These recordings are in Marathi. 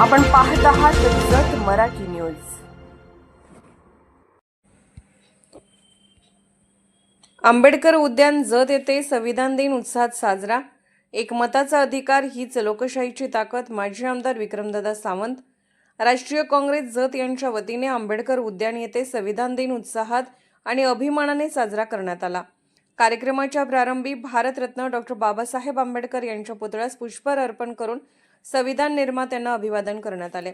आपण पाहत आहात जत मराठी न्यूज. आंबेडकर उद्यान जत येथे संविधान दिन उत्साहात साजरा. एक मताचा अधिकार हीच लोकशाहीची ताकद माजी आमदार विक्रमदादा सावंत. राष्ट्रीय काँग्रेस जत यांच्या वतीने आंबेडकर उद्यान येथे संविधान दिन उत्साहात आणि अभिमानाने साजरा करण्यात आला. कार्यक्रमाच्या प्रारंभी भारतरत्न डॉक्टर बाबासाहेब आंबेडकर यांच्या पुतळ्यास पुष्पहार अर्पण करून संविधान निर्मात्यांना अभिवादन करण्यात आले.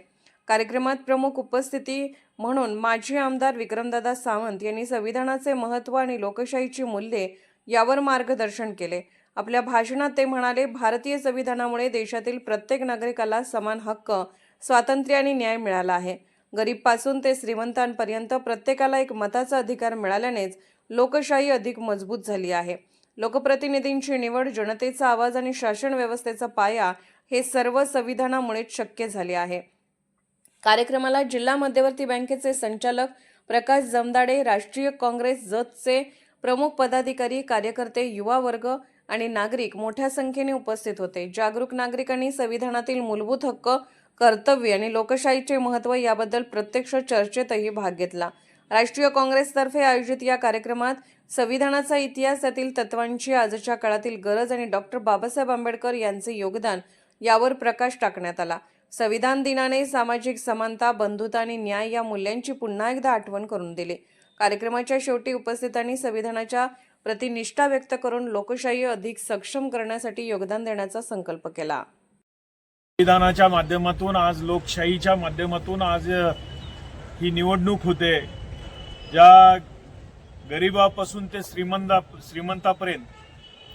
कार्यक्रमात प्रमुख उपस्थिती म्हणून माजी आमदार विक्रमदादा सावंत यांनी संविधानाचे महत्त्व आणि लोकशाहीची मूल्ये यावर मार्गदर्शन केले. आपल्या भाषणात ते म्हणाले भारतीय संविधानामुळे देशातील प्रत्येक नागरिकाला समान हक्क स्वातंत्र्य आणि न्याय मिळाला आहे. गरीबपासून ते श्रीमंतांपर्यंत प्रत्येकाला एक मताचा अधिकार मिळाल्यानेच लोकशाही अधिक मजबूत झाली आहे. लोकप्रतिनिधींची निवड जनतेचा आवाज आणि शासन व्यवस्थेचा पाया हे सर्व संविधानामुळेच शक्य झाले आहे. कार्यक्रमाला जिल्हा मध्यवर्ती बँकेचे संचालक प्रकाश जमदाडे राष्ट्रीय काँग्रेस जतचे प्रमुख पदाधिकारी कार्यकर्ते युवा वर्ग आणि नागरिक मोठ्या संख्येने उपस्थित होते. जागरूक नागरिकांनी संविधानातील मूलभूत हक्क कर्तव्य आणि लोकशाहीचे महत्त्व याबद्दल प्रत्यक्ष चर्चेतही भाग घेतला. राष्ट्रीय काँग्रेसतर्फे आयोजित या कार्यक्रमात संविधानाचा इतिहास त्यातील तत्वांची आजच्या काळातील गरज आणि डॉक्टर बाबासाहेब आंबेडकर यांचे योगदान यावर प्रकाश टाकण्यात आला. संविधान दिनाने सामाजिक समानता बंधुता आणि न्याय या मूल्यांची पुन्हा एकदा आठवण करून दिली. कार्यक्रमाच्या शेवटी उपस्थितांनी संविधानाच्या प्रतिनिष्ठा व्यक्त करून लोकशाही अधिक सक्षम करण्यासाठी योगदान देण्याचा संकल्प केला. संविधानाच्या माध्यमातून आज लोकशाहीच्या माध्यमातून आज ही निवडणूक होते. ज्या गरिबापासून ते श्रीमंता श्रीमंतापर्यंत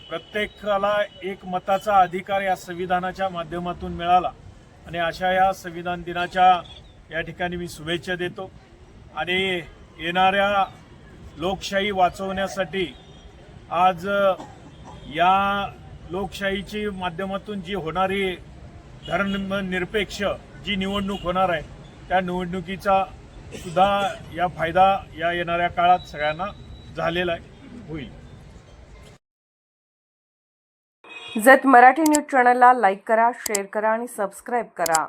प्रत्येकाला एक मताचा अधिकार या संविधानाच्या माध्यमातून मिळाला. आणि अशा या संविधान दिनाच्या या ठिकाणी मी शुभेच्छा देतो. आणि येणाऱ्या लोकशाही वाचवण्यासाठी आज या लोकशाहीची माध्यमातून जी होणारी धर्मनिरपेक्ष जी निवडणूक होणार आहे त्या निवडणुकीचा सुद्धा या फायदा या येणाऱ्या काळात सगळ्यांना झालेला होईल. जत मराठी न्यूज चॅनलला लाईक करा शेअर करा आणि सबस्क्राईब करा.